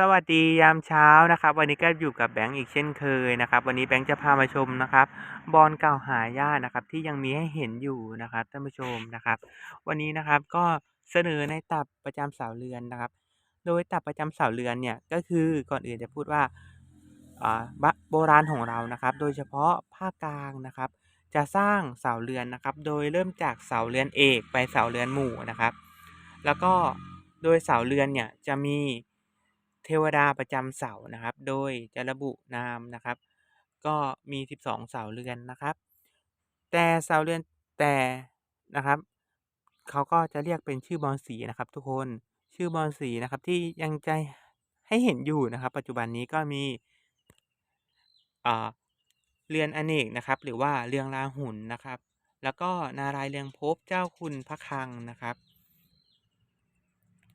สวัสดียามเช้านะครับ วันนี้ก็อยู่กับแบงค์อีกเช่นเคยนะครับ วันนี้แบงค์จะพามาชมนะครับ บอลเก่าหายากนะครับ ที่ยังมีให้เห็นอยู่นะครับท่านผู้ชมนะครับ วันนี้นะครับก็เสนอในตับประจำเสาเรือนนะครับ โดยตับประจำเสาเรือนเนี่ยก็คือก่อนอื่นจะพูดว่าอ่าโบราณของเรานะครับ โดยเฉพาะภาคกลางนะครับ จะสร้างเสาเรือนนะครับ โดยเริ่มจากเสาเรือนเอกไปเสาเรือนหมู่นะครับ แล้วก็โดยเสาเรือนเนี่ยจะมี เทวดาประจำเสานะครับ โดยจะระบุนามนะครับ ก็มี 12 เสาเรือนนะครับ แต่เสาเรือนแต่นะครับเขาก็จะเรียกเป็นชื่อบอนสีนะครับ ทุกคนชื่อบอนสีนะครับที่ยังใจให้เห็นอยู่นะครับ ปัจจุบันนี้ก็มีเรือนอเนกนะครับ หรือว่าเรืองราหุลนะครับ แล้วก็นารายเรืองภพเจ้าคุณพระคังนะครับ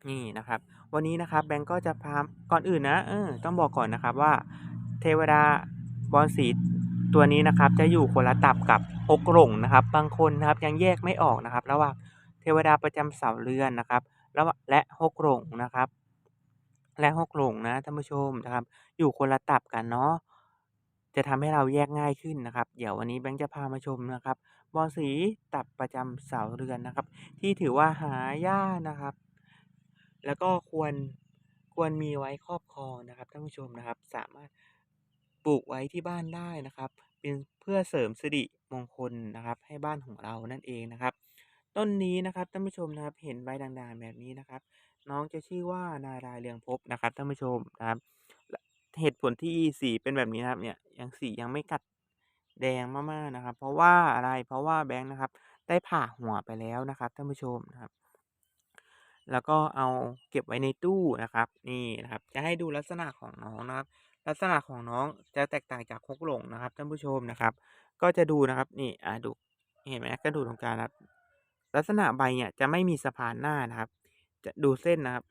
นี่นะครับ วันนี้นะครับแบงก์ก็จะพาก่อนอื่นนะเออต้องบอกก่อนนะครับว่า เทวดาบอนสีตัวนี้นะครับ จะอยู่คนละตับกับฮกหลงนะครับ บางคนนะครับยังแยกไม่ออกนะครับ ระหว่างเทวดาประจำเสาเรือนนะครับแล้วและฮกหลงนะครับ และฮกหลงนะท่านผู้ชมนะครับ อยู่คนละตับกันเนาะจะทำให้เราแยกง่ายขึ้นนะครับ เดี๋ยววันนี้แบงค์จะพามาชมนะครับ บอนสีตับประจำเสาเรือนนะครับ ที่ถือว่าหายากนะครับ แล้วก็ควรควรมีไว้ครอบครองนะครับท่านผู้ชมนะครับ สามารถปลูกไว้ที่บ้านได้นะครับ เป็นเพื่อเสริมสิริมงคลนะครับ ให้บ้านของเรานั่นเองนะครับ ต้นนี้นะครับท่านผู้ชมนะครับเห็นใบด่างๆแบบนี้นะครับ น้องจะชื่อว่านารายเรืองภพนะครับท่านผู้ชมนะครับ เหตุผลที่สีเป็นแบบนี้นะครับเนี่ยยังสียังไม่กัดแดงมากๆนะครับ เพราะว่าอะไรเพราะว่าแบงค์นะครับ ได้ผ่าหัวไปแล้วนะครับท่านผู้ชมนะครับ แล้วก็เอาเก็บไว้ในตู้นะครับ นี่นะครับ จะให้ดูลักษณะของน้องนะครับ ลักษณะของน้องจะแตกต่างจากฮกหลงนะครับท่านผู้ชมนะครับ ก็จะดูนะครับนี่อ่าดูเห็นไหมก็ดูตรงกลางนะครับ ลักษณะใบเนี่ยจะไม่มีสะพานหน้านะครับ จะดูเส้นนะครับ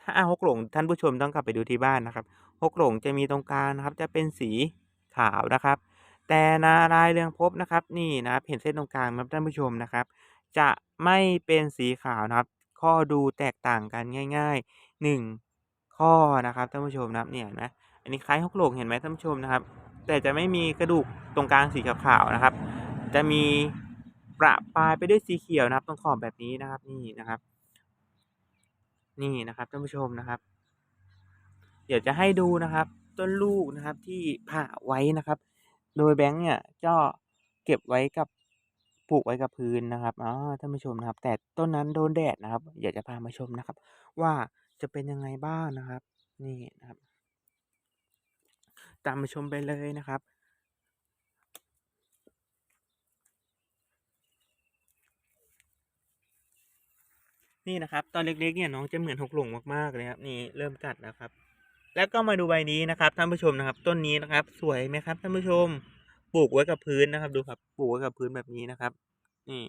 ถ้าฮกหลงท่านผู้ชมต้องกลับไปดูที่บ้านนะครับฮกหลงจะมีตรงกลางนะครับ จะเป็นสีขาวนะครับ แต่นารายเรืองภพนะครับ นี่นะครับ เห็นเส้นตรงกลางไหมครับท่านผู้ชมนะครับ จะไม่เป็นสีขาวนะครับ ข้อดูแตกต่างกันง่าย ๆ 1 ข้อนะครับท่านผู้ชมนะครับเนี่ยเห็นไหมอันนี้คล้ายฮกหลงเห็นไหมท่านผู้ชมนะครับ แต่จะไม่มีกระดูกตรงกลางสีขาวๆนะครับ จะมีประปายไปด้วยสีเขียวนะครับ ตรงขอบแบบนี้นะครับนี่นะครับ นี่นะครับท่านผู้ชมนะครับ เดี๋ยวจะให้ดูนะครับ ต้นลูกนะครับที่ผ่าไว้นะครับ โดยแบงค์เนี่ยก็เก็บไว้กับ ปลูกไว้กับพื้นนะครับอ๋อท่านผู้ชมนะครับ แต่ต้นนั้นโดนแดดนะครับ อยากจะพามาชมนะครับ ว่าจะเป็นยังไงบ้างนะครับ นี่นะครับ ตามมาชมไปเลยนะครับนี่นะครับตอนเล็กๆเนี่ยน้องจะเหมือนฮกหลงมากๆเลยครับนี่เริ่มกัดแล้วครับ แล้วก็มาดูใบนี้นะครับท่านผู้ชมนะครับ ต้นนี้นะครับ สวยไหมครับท่านผู้ชม ปลูกไว้กับพื้นนะครับ ดูครับปลูกไว้กับพื้นแบบนี้นะครับนี่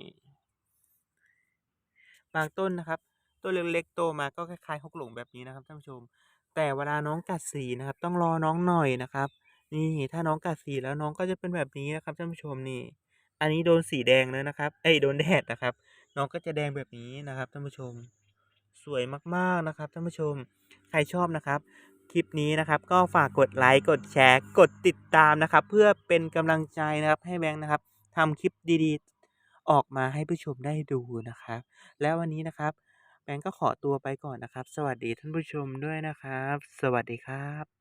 บางต้นนะครับต้นเล็กๆโตมาก็คล้ายๆฮกหลงแบบนี้นะครับท่านผู้ชม แต่เวลาน้องกัดสีนะครับ ต้องรอน้องหน่อยนะครับ นี่ถ้าน้องกัดสีแล้วน้องก็จะเป็นแบบนี้นะครับท่านผู้ชมนี่ อันนี้โดนสีแดงแล้วนะครับเอ้ยโดนแดดนะครับ น้องก็จะแดงแบบนี้นะครับท่านผู้ชม สวยมากๆนะครับท่านผู้ชม ใครชอบนะครับ คลิปนี้นะครับ ก็ฝากกดไลค์กดแชร์กดติดตามนะครับ เพื่อเป็นกำลังใจนะครับให้แบงค์นะครับทำคลิปดีๆ ออกมาให้ผู้ชมได้ดูนะครับ แล้ววันนี้นะครับ แบงค์ก็ขอตัวไปก่อนนะครับ สวัสดีท่านผู้ชมด้วยนะครับ สวัสดีครับ